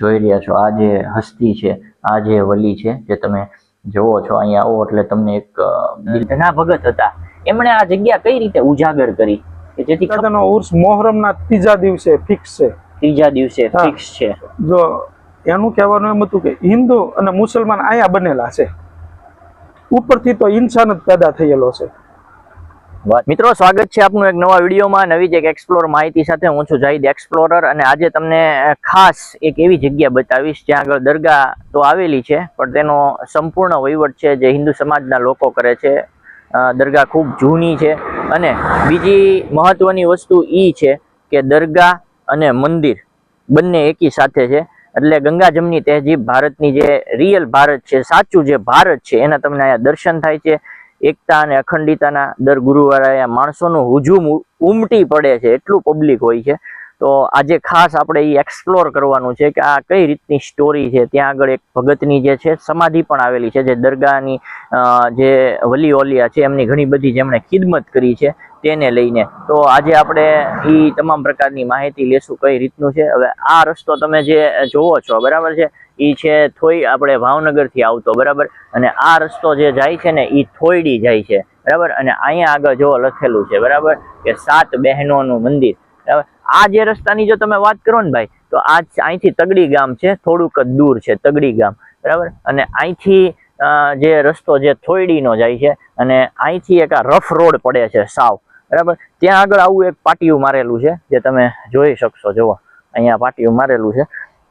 જોઈ રહ્યા છો. આ જે હસ્તી છે આ જે વલી છે જે તમે જોવો છો અહીંયા આવો એટલે તમને એક ઘણા ભગત હતા. એમણે આ જગ્યા કઈ રીતે ઉજાગર કરી? કે જેથી દાદાનો ઉર્સ મોહરમના ત્રીજા દિવસે ફિક્સ છે. ત્રીજા દિવસે ફિક્સ છે. જો એનું કહેવાનું એમ હતું કે હિન્દુ અને મુસલમાન અહીંયા બનેલા છે. ઉપરથી તો ઇન્સાન જ પેદા થયેલો છે. મિત્રો, સ્વાગત છે આપનું એક નવા વિડીયોમાં. નવી જ એક એક્સપ્લોર માહિતી સાથે હું છું જાહિદ એક્સપ્લોરર અને આજે તમને ખાસ એક એવી જગ્યા બતાવીશ જ્યાં આગળ દરગાહ તો આવેલી છે, પણ તેનો સંપૂર્ણ વહીવટ છે જે હિન્દુ સમાજના લોકો કરે છે. દરગાહ ખૂબ જૂની છે અને બીજી મહત્વની વસ્તુ એ છે કે દરગાહ અને મંદિર બંને એકી સાથે છે. એટલે ગંગા જમની તહેજીબ ભારતની જે રિયલ ભારત છે, સાચું જે ભારત છે, એના તમને અહીંયા દર્શન થાય છે. એકતા અને અખંડિતાના દર ગુરુવારે અહીંયા માણસોનું હુજુમ ઉમટી પડે છે, એટલું પબ્લિક હોય છે. તો આજે ખાસ આપણે એ એક્સપ્લોર કરવાનું છે કે આ કઈ રીતની સ્ટોરી છે, ત્યાં આગળ એક ભગતની જે છે સમાધિ પણ આવેલી છે, જે દરગાહની જે વલી ઓલિયા છે, એમની ઘણી બધી જેમણે ખિદમત કરી છે. તેને લઈને. તો આજે આપણે એ તમામ પ્રકારની માહિતી લેશું કઈ રીતનું છે. હવે આ રસ્તો તમે જે જોવો છો, બરાબર છે? એ છે થોઈ આપણે ભાવનગરથી આવતો, બરાબર? અને આ રસ્તો જે જાય છે ને એ થોયડી જાય છે, બરાબર? અને અહીંયા આગળ જો લખેલું છે, બરાબર? કે સાત બહેનોનું મંદિર, બરાબર? આ જે રસ્તાની જો તમે વાત કરો ને ભાઈ, તો આ અહીંથી તગડી ગામ છે, થોડુંક જ દૂર છે, તગડી ગામ, બરાબર? અને અહીંથી જે રસ્તો જે થોયડીનો જાય છે, અને અહીંથી એક આ રફ રોડ પડે છે, સાવ બરાબર? ત્યાં આગળ આવું એક પાટિયું મારેલું છે, જે તમે જોઈ શકશો, જુઓ. અહીંયા પાટિયું મારેલું છે.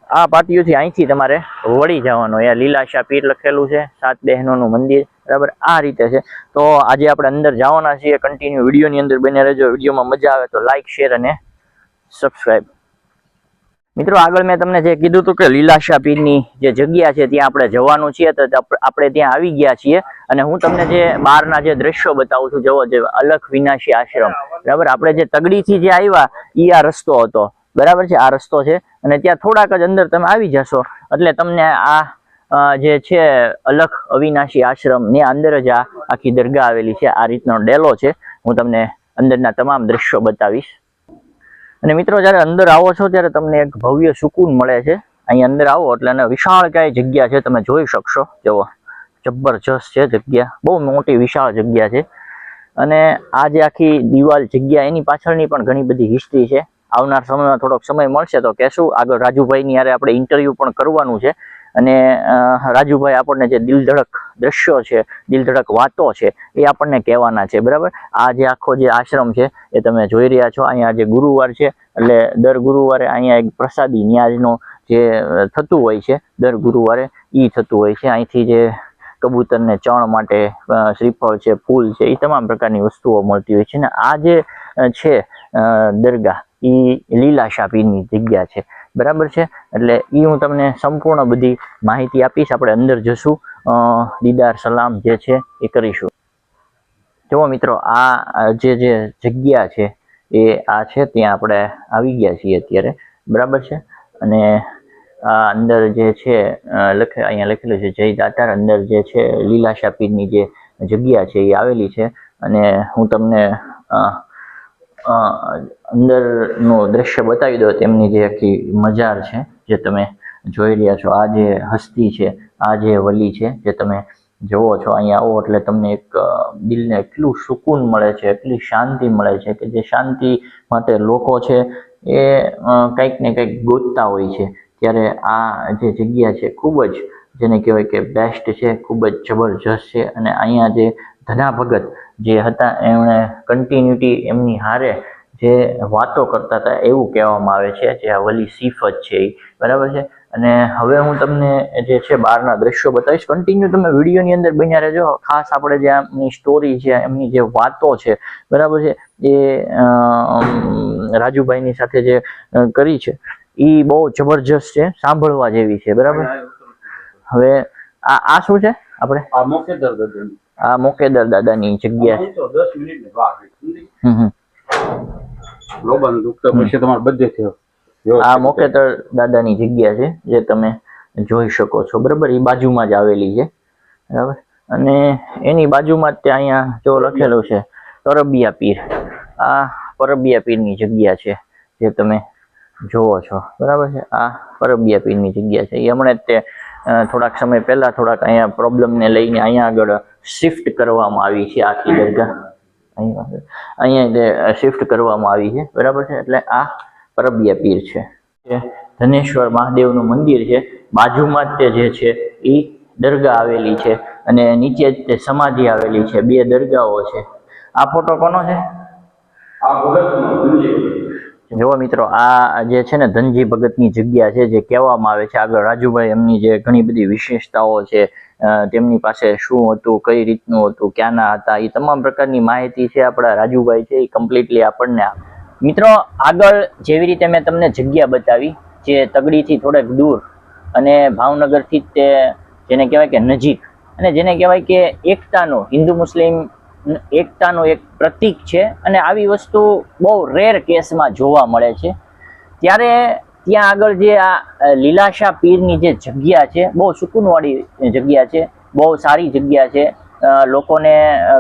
આ પાટિયુંથી અહીંથી તમારે વળી જવાનું. અહીંયા લીલાશા પીર લખેલું છે, સાત બહેનોનું મંદિર. બરાબર? આ રીતે છે. તો આજે આપણે અંદર જવાના છીએ. કન્ટિન્યુ વિડીયોની અંદર બને રહેજો. વિડીયોમાં મજા આવે તો લાઈક શેર અને સબસ્ક્રાઈબ મિત્રો, આગળ મેં તમને જે કીધું હતું કે લીલાશા પીરની જે જગ્યા છે, ત્યાં આપણે જવાનું છીએ, તો આપણે ત્યાં આવી ગયા છીએ. અને હું તમને જે બહારના જે દ્રશ્યો બતાવું છું જવો જે અલખ વિનાશી આશ્રમ. બરાબર? આપણે જે તગડીથી જે આવ્યા એ આ રસ્તો હતો. બરાબર છે? આ રસ્તો છે. અને ત્યાં થોડાક જ અંદર તમે આવી જશો. એટલે તમને આ જે છે, અલખ અવિનાશી આશ્રમ, ની અંદર જ આ આખી દરગાહ આવેલી છે. આ રીતનો ડેલો છે. હું તમને અંદરના તમામ દ્રશ્યો બતાવીશ. અને મિત્રો, જ્યારે અંદર આવો છો, ત્યારે તમને એક ભવ્ય સુકૂન મળે છે. અહીં અંદર આવો, એટલે અને વિશાળ ક્યાંય જગ્યા છે, તમે જોઈ શકશો. જુઓ, જબરજસ્ત છે જગ્યા. બહુ મોટી વિશાળ જગ્યા છે. અને આ જે આખી દિવાલ જગ્યા, એની પાછળની પણ ઘણી બધી હિસ્ટ્રી છે. આવનાર સમયમાં થોડોક સમય મળશે તો કહેશું. આગળ રાજુભાઈની યારે આપણે ઇન્ટરવ્યૂ પણ કરવાનું છે. અને રાજુભાઈ આપણને જે દિલ ધડક દ્રશ્યો છે દિલ ધડક વાતો છે, એ આપણને કહેવાના છે, બરાબર? આ જે આખો જે આશ્રમ છે, એ તમે જોઈ રહ્યા છો. અહીંયા જે ગુરુવાર છે, એટલે દર ગુરુવારે અહીંયા એક પ્રસાદી ન્યાજનો જે થતું હોય છે, દર ગુરુવારે એ થતું હોય છે. અહીંથી જે કબૂતરને ચણ માટે શ્રીફળ છે, ફૂલ છે એ તમામ પ્રકારની વસ્તુઓ મળતી હોય છે. ને આ જે છે દરગાહ એ લીલાશા પીરની જગ્યા છે. બરાબર છે? એટલે એ હું તમને સંપૂર્ણ બધી માહિતી આપીશ. આપણે અંદર જશું. દીદાર સલામ જે છે એ કરીશું. જુઓ મિત્રો, આ જે જે જગ્યા છે એ આ છે, ત્યાં આપણે આવી ગયા છીએ અત્યારે. બરાબર છે? અને આ અંદર જે છે લખે, અહીંયા લખેલું છે, જય દાતાર. અંદર જે છે લીલાશા પીરની જે જગ્યા છે એ આવેલી છે. અને હું તમને અંદરનું દ્રશ્ય બતાવી દો તેમની જે આખી મજાર છે, જે તમે જોઈ રહ્યા છો. આ જે હસ્તી છે, આ જે વલી છે, જે તમે જુઓ છો, અહીંયા આવો એટલે તમને એક દિલને એટલું સુકૂન મળે છે, એટલી શાંતિ મળે છે કે જે શાંતિ માટે લોકો છે એ કંઈક ને કંઈક ગોતતા હોય છે. ત્યારે આ જે જગ્યા છે ખૂબ જ, જેને કહેવાય કે બેસ્ટ છે, ખૂબ જ જબરજસ્ત છે અને અહીંયા જે ધના ભગત જે હતા, એમણે કન્ટિન્યુટી એમની હારે જે વાતો કરતા હતા, એવું કહેવામાં આવે છે, જે આ વલી સિફત છે એ બરાબર છે? અને હવે હું તમને જે છે બહારના દ્રશ્યો બતાવીશ. કન્ટિન્યુ તમે વિડીયોની અંદર બન્યા રહેજો. ખાસ આપણે જે એમની સ્ટોરી છે એમની જે વાતો છે બરાબર છે એ રાજુભાઈની સાથે જે કરી છે એ બહુ જબરજસ્ત છે સાંભળવા જેવી છે બરાબર? હવે આ આ શું છે આપણે? આ મોકેદર ગગન આ મોકેદર દાદાની જગ્યા છે. તો દસ મિનિટની વાર સમજી? હમ હમ. લોબાનું દુઃખ પછી તમારે બધે થયો. આ મોકેતર દાદાની જગ્યા છે જે તમે જોઈ શકો છો. બરાબર? એ બાજુમાં જ આવેલી છે. બરાબર? અને એની બાજુમાં જ ત્યાં અહીંયા જો લખેલું છે પરબિયા પીર. આ પરબિયા પીરની જગ્યા છે જે તમે જોવો છો. બરાબર છે? આ પરબિયા પીરની જગ્યા છે. એ હમણાં જ તે થોડાક સમય પહેલા થોડાક અહીંયા પ્રોબ્લેમને લઈને અહીંયા આગળ શિફ્ટ કરવામાં આવી છે આખી દરગાહ. અહીંયા અહીંયા શિફ્ટ કરવામાં આવી છે. બરાબર છે? એટલે આ પરબિયા પીર છે. ધનેશ્વર મહાદેવનું મંદિર છે. બાજુમાં જ તે જે છે એ દરગાહ આવેલી છે અને નીચે જ તે સમાધિ આવેલી છે. બે દરગાહો છે. આ ફોટો કોનો છે. જોવો મિત્રો આ જે છે ને ધનજી ભગતની જગ્યા છે જે કહેવામાં આવે છે આગળ. રાજુભાઈ એમની જે ઘણી બધી વિશેષતાઓ છે તેમની પાસે શું હતું કઈ રીતનું હતું ક્યાંના હતા એ તમામ પ્રકારની માહિતી છે આપણા રાજુભાઈ છે એ કમ્પ્લીટલી આપણને આપે. મિત્રો, આગળ જેવી રીતે મેં તમને જગ્યા બતાવી, જે તગડીથી થોડેક દૂર અને ભાવનગરથી જ તે, જેને કહેવાય કે નજીક. અને જેને કહેવાય કે એકતાનો, હિન્દુ મુસ્લિમ એકતાનો એક પ્રતીક છે અને આવી વસ્તુ બહુ રેર કેસમાં જોવા મળે છે. ત્યારે ત્યાં આગળ જે આ લીલાશા પીરની જે જગ્યા છે, બહુ સુકૂનવાળી જગ્યા છે, બહુ સારી જગ્યા છે. લોકોને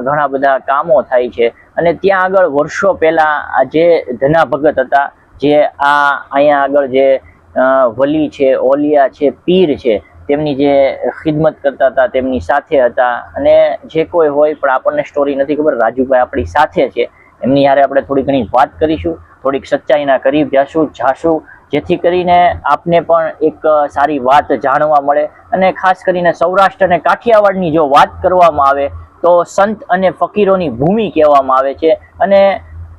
ઘણા બધા કામો થાય છે. અને ત્યાં આગળ વર્ષો પહેલા જે ધના ભગત હતા, જે આ અહીંયા આગળ જે વલી છે, ઓલિયા છે, પીર છે, તેમની જે ખિદમત કરતા હતા, તેમની સાથે હતા. અને જે કોઈ હોય, પણ આપણને સ્ટોરી નથી ખબર, રાજુભાઈ આપણી સાથે છે. એમની યારે આપણે થોડી ઘણી વાત કરીશું, થોડીક સચ્ચાઈના કરીબ જાશું જાશું જેથી કરીને આપને પણ એક સારી વાત જાણવા મળે અને ખાસ કરીને સૌરાષ્ટ્ર અને કાઠિયાવાડની જો વાત કરવામાં આવે તો સંત અને ફકીરોની ભૂમિ કહેવામાં આવે છે અને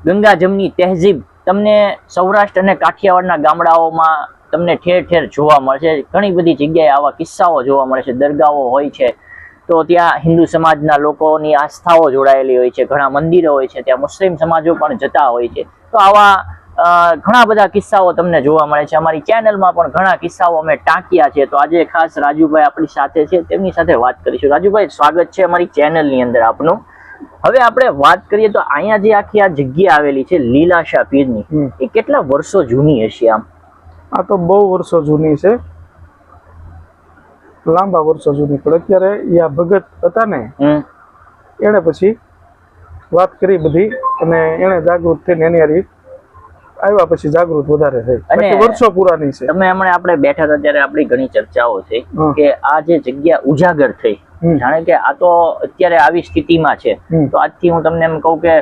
ગંગાજમની તહેજીબ તમને સૌરાષ્ટ્ર અને કાઠિયાવાડના ગામડાઓમાં તમને ઠેર ઠેર જોવા મળશે. ઘણી બધી જગ્યાએ આવા કિસ્સાઓ જોવા મળે છે, દરગાહો હોય છે. તો ત્યાં હિન્દુ સમાજના લોકોની આસ્થાઓ જોડાયેલી હોય છે, ઘણા મંદિરો હોય છે, ત્યાં મુસ્લિમ સમાજો પણ જતા હોય છે. તો આવા ઘણા બધા કિસ્સાઓ તમને જોવા મળે છે. અમારી ચેનલમાં પણ ઘણા કિસ્સાઓ અમે ટાંક્યા છે. તો આજે ખાસ રાજુભાઈ આપણી સાથે છે. તેમની સાથે વાત કરીશું. રાજુભાઈ સ્વાગત છે અમારી ચેનલની અંદર આપનું. હવે આપણે વાત કરીએ તો અહીંયા જે આખી આ જગ્યા આવેલી છે લીલાશા પીરની. એ કેટલા વર્ષો જૂની હશે આમ? આ તો બહુ વર્ષો જૂની છે. લાંબા વર્ષો જૂની. પણ અત્યારે યા ભગત હતા ને એણે પછી વાત કરી બધી અને એણે જાગૃત થઈને એની હારી આવ્યા પછી જાગૃત વધારે થઈ. વર્ષો પુરાની છે. તમે હમણાં આપણે બેઠા હતા ત્યારે આપણી ઘણી ચર્ચાઓ છે કે આ જે જગ્યા ઉજાગર થઈ જાણે કે આ તો અત્યારે આવી સ્થિતિમાં છે. તો આજથી હું તમને એમ કહું કે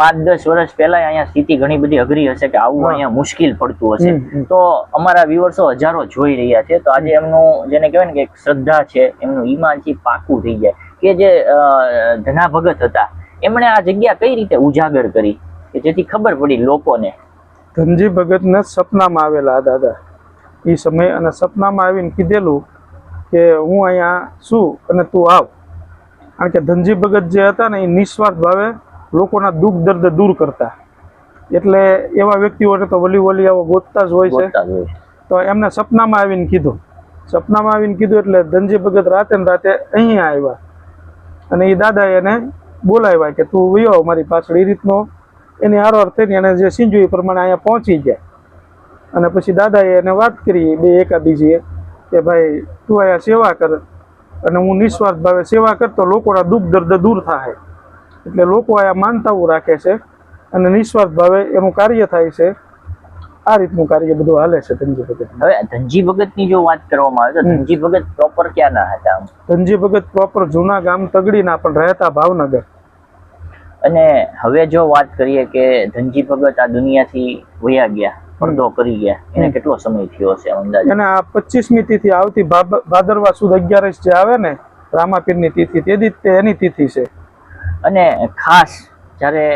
પાંચ દસ વર્ષ પહેલા અહીંયા સ્થિતિ ઘણી બધી અઘરી હશે કે આવું અહીંયા મુશ્કેલ પડતું હશે. તો અમારા વ્યુઅર્સો હજારો જોઈ રહ્યા છે. તો આજે એમનું જેને કહેવાય ને કે શ્રદ્ધા છે એમનું ઈમાન છે પાકું થઈ જાય. કે જે ધના ભગત હતા એમણે આ જગ્યા કઈ રીતે ઉજાગર કરી? કે જેથી ખબર પડી લોકોને. ધનજી ભગતને સપનામાં આવેલા દાદા. એ સમય અને સપનામાં આવીને કીધેલું કે હું અહીંયા છું અને તું આવ. કારણ કે ધનજી ભગત જે હતા ને એ નિસ્વાર્થ ભાવે લોકોના દુઃખ દર્દ દૂર કરતા. એટલે એવા વ્યક્તિઓને તો વલી વલી છે. ગોતતા જ હોય છે. તો એમને સપનામાં આવીને કીધું. સપનામાં આવીને કીધું એટલે ધનજી ભગત રાતે ને રાતે અહીંયા આવ્યા. અને એ દાદાએ એને બોલાવ્યા કે તું વયો આવ મારી પાછળ એ રીતનો એની હારવાર થઈને એને જે સિંજુ પ્રમાણે અહીંયા પહોંચી ગયા. અને પછી દાદાએ એને વાત કરી બે એકાબીજીએ કે ભાઈ તું અહીંયા સેવા કર. અને હું નિસ્વાર્થ ભાવે સેવા કરતો લોકોના દુઃખ દર્દ દૂર થાય. એટલે લોકો અહીંયા માનતાઓ રાખે છે અને નિસ્વાર્થ ભાવે એનું કાર્ય થાય છે. આ રીતનું કાર્ય બધું હાલે છે ધનજી ભગત. હવે ધનજી ભગતની જો વાત કરવામાં આવે તો. ધનજી ભગત પ્રોપર ક્યાંના હતા? ધનજી ભગત પ્રોપર જૂના ગામ તગડીના પણ રહેતા ભાવનગર. અને હવે જો વાત કરીએ કે ધનજી ભગત આ દુનિયાથી વયા ગયા પડદો કરી ગયા એને કેટલો સમય થયો હશે અંદાજે? અને આ પચીસમી તિથિ આવતી ભાદરવા સુદ અગિયારસ જે આવે ને રામાપીરની તિથિ તે દી તે એની તિથિ છે. અને ખાસ જ્યારે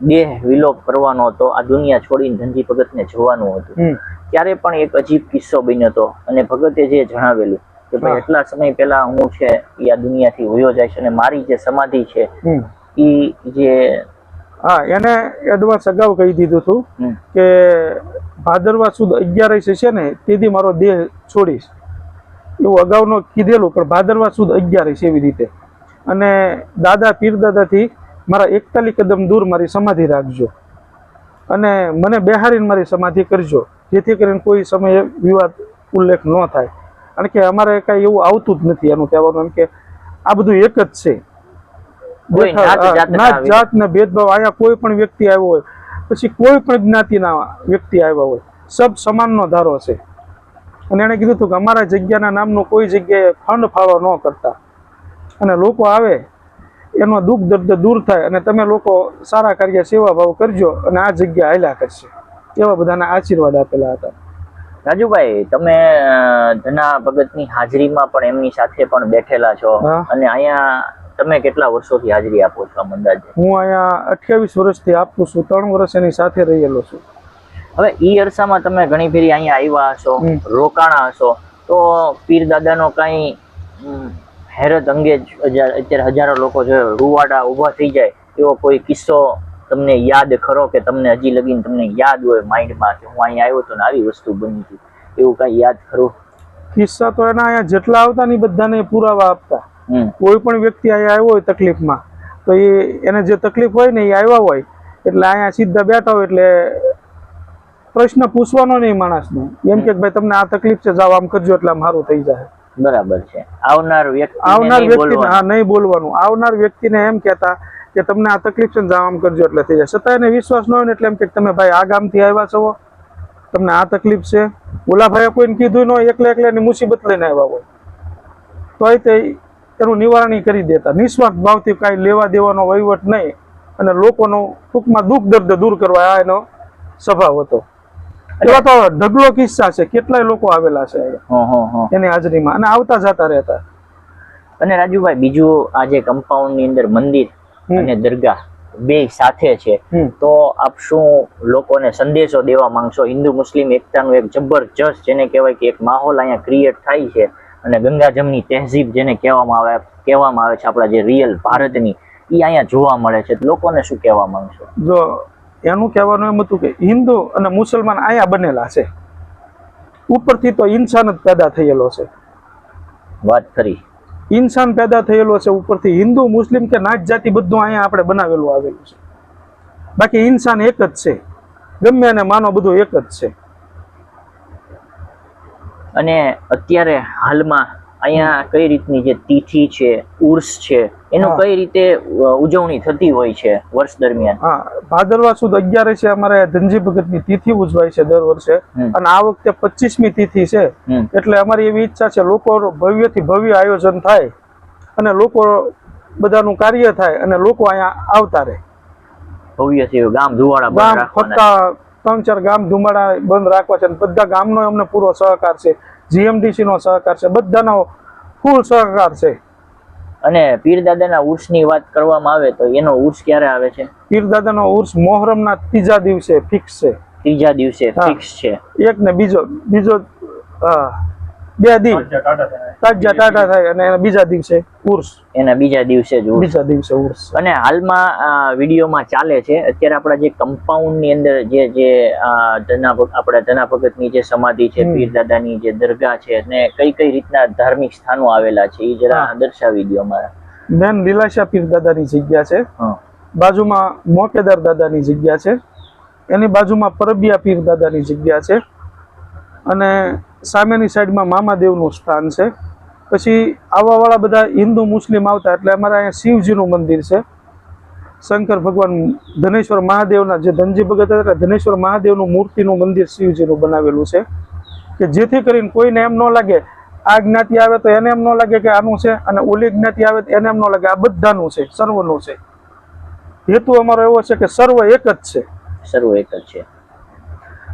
દેહ વિલોપ કરવાનો હતો આ દુનિયા છોડીને ધનજી ભગતને જવાનું હતું ત્યારે પણ એક અજીબ કિસ્સો બન્યો હતો. અને ભગતે જે જણાવેલું કે ભાઈ એટલા સમય પહેલા હું છે એ આ દુનિયાથી વયો જાય છે અને મારી જે સમાધિ છે એ જે હા એને એડવાન્સ અગાઉ કહી દીધું હતું કે ભાદરવા સુદ અગિયારસ છે ને તેથી મારો દેહ છોડીશ. એવું અગાઉનો કીધેલું પણ ભાદરવા સુદ અગિયારસ એવી રીતે. અને દાદા પીર દાદાથી મારા એકતાલી કદમ દૂર મારી સમાધિ રાખજો. અને મને બેહારીને મારી સમાધિ કરજો જેથી કરીને કોઈ સમયે વિવાદ ઉલ્લેખ ન થાય. કારણ કે અમારે કાંઈ એવું આવતું જ નથી એનું કહેવાનું એમ કે આ બધું એક જ છે. નાત જાત ને ભેદભાવ અહીંયા કોઈ પણ વ્યક્તિ આવ્યો હોય પછી કોઈ પણ જ્ઞાતિના વ્યક્તિ આવ્યા હોય સબ સમાનનો ધારો છે. અને એણે કીધું હતું કે અમારા જગ્યાના નામનું કોઈ જગ્યાએ ફંડ ફાળો ન કરતા. અને લોકો આવે એનો દુઃખ દર્દ દૂર થાય અને તમે લોકો સારા કાર્ય સેવા ભાવ કરજો અને આ જગ્યા હાલ્યા કરશે. એવા બધાના આશીર્વાદ આપેલા હતા. રાજુભાઈ તમે ધના ભગતની હાજરીમાં પણ એમની સાથે પણ બેઠેલા છો. અને અહીંયા તમે કેટલા વર્ષોથી હાજરી આપો છો આમ અંદાજે હું અહીંયા અઠ્યાવીસ વર્ષથી આપું છું ત્રણ વર્ષ એની સાથે રહેલો છું. હવે ઈ અરસામાં તમે ઘણી ફેરી અહીંયા આવ્યા હશો. રોકાણા હશો તો પીર દાદાનો કઈ હેરત અંગે જ અત્યારે હજારો લોકો જો રૂવાડા ઊભા થઈ જાય એવો કોઈ કિસ્સો તમને યાદ ખરો કે તમને હજી લગીને તમને યાદ હોય માઇન્ડમાં કે હું અહીંયા આવ્યો હતો ને આવી વસ્તુ બની હતી? એવું કાંઈ યાદ ખરું? કિસ્સા તો એના અહીંયા જેટલા આવતા ને બધાને પુરાવા આપતા. કોઈ પણ વ્યક્તિ અહીંયા આવ્યો હોય તકલીફમાં તો એ એને જે તકલીફ હોય ને એ આવ્યા હોય એટલે અહીંયા સીધા બેઠા હોય એટલે પ્રશ્ન પૂછવાનો નહીં માણસને. એમ કે ભાઈ તમને આ તકલીફ છે જાઓ આમ કરજો એટલે આમ સારું થઈ જાય. બરાબર છે. આવનાર વ્યક્તિ આવનાર વ્યક્તિને હા નહીં બોલવાનું. આવનાર વ્યક્તિને એમ કહેતા કે તમને આ તકલીફ છે ને કરજો એટલે થઈ જાય. છતાં એને વિશ્વાસ ન હોય ને એટલે એમ કે તમે ભાઈ આ ગામથી આવ્યા છો તમને આ તકલીફ છે. ઓલા ભાઈએ કોઈને કીધું ન હોય એકલા એકલા એની મુસીબત લઈને આવ્યા હોય. તોય તે એનું નિવારણ કરી દેતા. નિસ્વાર્થ ભાવથી કાંઈ લેવા દેવાનો વહીવટ નહીં અને લોકોનો ટૂંકમાં દુઃખ દર્દ દૂર કરવા આ એનો સ્વભાવ હતો. એવા તો ઢગલો કિસ્સા છે કેટલાય લોકો આવેલા છે એની હાજરીમાં. અને આવતા જતા રહેતા. અને રાજુભાઈ બીજું આ જે કમ્પાઉન્ડની અંદર મંદિર અને દરગાહ બે સાથે છે તો આપ શું લોકોને સંદેશો દેવા માંગશો? હિન્દુ મુસ્લિમ એકતાનું એક જબરજસ્ત જેને કહેવાય કે એક માહોલ અહીંયા ક્રિએટ થાય છે. અને ગંગાજમની તહેઝીબ જેને કહેવામાં આવે કહેવામાં આવે છે આપણા જે રિયલ ભારતની એ અહીંયા જોવા મળે છે. લોકોને શું કહેવા માંગશો? જો એનું કહેવાનું એમ હતું કે હિન્દુ અને મુસલમાન અહીંયા બનેલા છે. ઉપરથી તો ઇન્સાન જ પેદા થયેલો છે. વાત ખરી ઇન્સાન પેદા થયેલો છે ઉપરથી. હિન્દુ મુસ્લિમ કે નાચ જાતિ બધું અહીંયા આપણે બનાવેલું આવેલું છે. બાકી ઇન્સાન એક જ છે. ગમે એને માનો બધું એક જ છે. અને અત્યારે હાલમાં અહીંયા કઈ રીતની જે તિથિ છે ઉર્સ છે એનું કઈ રીતે ઉજવણી થતી હોય છે વર્ષ દરમિયાન? હા ભાદરવા સુદ અગિયાર છે અમારે ધનજી ભગતની તિથિ ઉજવાય છે દર વર્ષે. અને આ વખતે પચીસમી તિથિ છે. એટલે અમારી એવી ઈચ્છા છે લોકો ભવ્યથી ભવ્ય આયોજન થાય અને લોકો બધાનું કાર્ય થાય અને લોકો અહીંયા આવતા રહે. ભવ્યથી ગામ ધુવાડા ગામ ફરતા ત્રણ ચાર ગામ ધુમાડા બંધ રાખવા છે અને બધા ગામનો અમને પૂરો સહકાર છે. જીએમડીસી નો સહકાર છે. બધાનો ફૂલ સહકાર છે. અને પીર દાદાના ઉર્સની વાત કરવામાં આવે તો એનો ઉર્સ ક્યારે આવે છે? પીર દાદાનો ઉર્સ મોહરમના ત્રીજા દિવસે ફિક્સ છે. ત્રીજા દિવસે ફિક્સ છે. એક ને બીજો બીજો હા, બે દી. તાજા ટાટા થાય. અને એના બીજા દિવસે ઉર્સ. એના બીજા દિવસે જ બીજા દિવસે ઉર્સ. અને હાલમાં આ વિડીયોમાં ચાલે છે. અત્યારે આપણા જે કમ્પાઉન્ડની અંદર જે જે ધના આપણા ધના ભગતની જે સમાધિ છે પીર પીર દાદાની જે દરગાહ છે અને કઈ કઈ રીતના ધાર્મિક સ્થાનો આવેલા છે એ જરા. દર્શાવી દો અમારા મેન લીલાશા પીર દાદાની જગ્યા છે. હા. બાજુમાં મોકેદાર દાદાની જગ્યા છે. એની બાજુમાં પરબિયા પીર દાદાની જગ્યા છે. અને સામેની સાઈડમાં મામાદેવનું સ્થાન છે. પછી આવવાવાળા બધા હિન્દુ, મુસ્લિમ આવતા એટલે અમારે અહીંયા શિવજીનું મંદિર છે. શંકર ભગવાન ધનેશ્વર મહાદેવના જે ધનજી ભગત હતા ધનેશ્વર મહાદેવનું મૂર્તિનું મંદિર શિવજીનું બનાવેલું છે. કે જેથી કરીને કોઈને એમ ન લાગે આ જ્ઞાતિ આવે તો એને એમ ન લાગે કે આનું છે અને ઓલી જ્ઞાતિ આવે તો એને એમ ન લાગે. આ બધાનું છે, સર્વનું છે. હેતુ અમારો એવો છે કે સર્વ એક જ છે. સર્વ એક જ છે.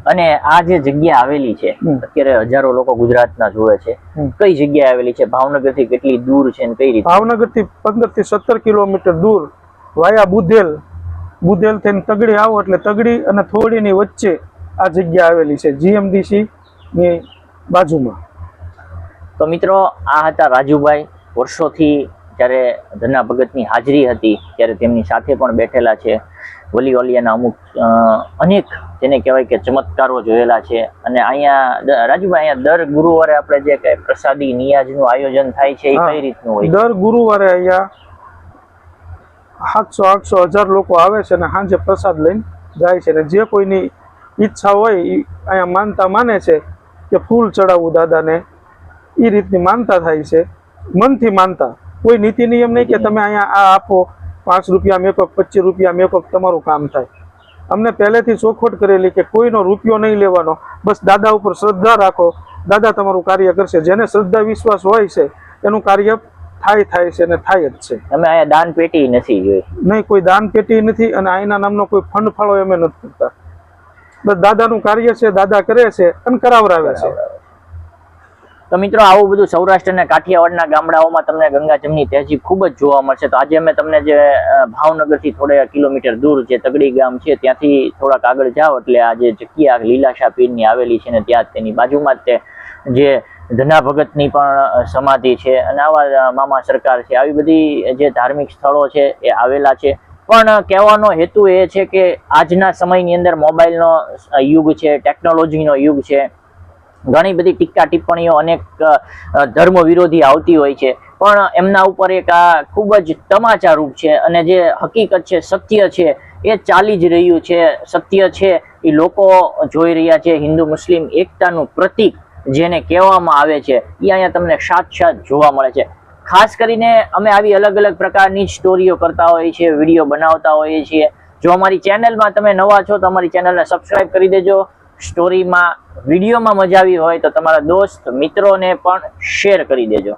અને આ જે જગ્યા આવેલી છે અત્યારે હજારો લોકો ગુજરાતના જોવે છે કઈ જગ્યાએ આવેલી છે? ભાવનગરથી કેટલી દૂર છે અને કઈ રીતે? ભાવનગરથી પંદરથી સત્તર કિલોમીટર દૂર વાયા બુધેલ. બુધેલ થઈને તગડી આવો એટલે તગડી અને થોડીની વચ્ચે આ જગ્યા આવેલી છે જીએમડીસી ની બાજુમાં. તો મિત્રો આ હતા રાજુભાઈ વર્ષોથી જ્યારે ધના ભગતની હાજરી હતી ત્યારે તેમની સાથે પણ બેઠેલા છે. વલી વલિયાના અમુક અનેક જેને કહેવાય કે ચમત્કારો જોયેલા છે. અને અહીંયા રાજુભાઈ અહીંયા દર ગુરુવારે આપણે જે કઈ પ્રસાદી નિયાજનું આયોજન થાય છે એ કઈ રીતનું હોય દર ગુરુવારે અહીંયા સાતસો આઠસો હજાર લોકો આવે છે અને સાંજે પ્રસાદ લઈને જાય છે. અને જે કોઈની ઈચ્છા હોય એ અહીંયા માનતા માને છે કે ફૂલ ચડાવવું દાદાને. એ રીતની માનતા થાય છે. મનથી માનતા. કોઈ નીતિ નિયમ નહીં કે તમે અહીંયા આ આપો પાંચ રૂપિયા મેકઅપ પચીસ રૂપિયા મેકઅપ તમારું કામ થાય. અમને પહેલેથી ચોખવટ કરેલી કે કોઈનો રૂપિયો નહીં લેવાનો. બસ દાદા ઉપર શ્રદ્ધા રાખો. દાદા તમારું કાર્ય કરશે. જેને શ્રદ્ધા વિશ્વાસ હોય છે એનું કાર્ય થાય થાય છે અને થાય જ છે. અમે અહીંયા દાન પેટી નથી જોઈ. નહીં કોઈ દાન પેટી નથી અને અહીંના નામનો કોઈ ફંડ ફાળો અમે નથી કરતા. બસ દાદાનું કાર્ય છે દાદા કરે છે અને કરાવરાવે છે. તો મિત્રો, આવું બધું સૌરાષ્ટ્ર અને કાઠિયાવાડના ગામડાઓમાં તમને ગંગા જમની તહેજીબ ખૂબ જ જોવા મળશે. તો આજે અમે તમને જે ભાવનગરથી થોડા કિલોમીટર દૂર જે તગડી ગામ છે, ત્યાંથી થોડાક આગળ જાઓ. એટલે આ જે જગ્યા લીલાશા પીરની આવેલી છે ને, ત્યાં તેની બાજુમાં જ તે જે ધના ભગતની પણ સમાધિ છે. અને આવા મામા સરકાર છે. આવી બધી જે ધાર્મિક સ્થળો છે, એ આવેલા છે. પણ કહેવાનો હેતુ એ છે કે આજના સમયની અંદર મોબાઈલનો યુગ છે, ટેકનોલોજીનો યુગ છે. ઘણી બધી ટીકા ટિપ્પણીઓ અનેક ધર્મ વિરોધી આવતી હોય છે. પણ એમના ઉપર એક આ ખૂબ જ તમાચારૂપ છે અને જે હકીકત છે, સત્ય છે, એ ચાલી જ રહ્યું છે. સત્ય છે એ લોકો જોઈ રહ્યા છે. હિન્દુ, મુસ્લિમ એકતાનું પ્રતીક જેને કહેવામાં આવે છે, એ અહીંયા તમને સાક્ષાત જોવા મળે છે. ખાસ કરીને અમે આવી અલગ અલગ પ્રકારની સ્ટોરીઓ કરતા હોઈએ છીએ, વીડિયો બનાવતા હોઈએ છીએ. જો અમારી ચેનલમાં તમે નવા છો તો અમારી ચેનલને સબસ્ક્રાઈબ કરી દેજો. સ્ટોરીમાં વિડીયોમાં મજા આવી હોય તો તમારા દોસ્ત મિત્રોને પણ શેર કરી દેજો.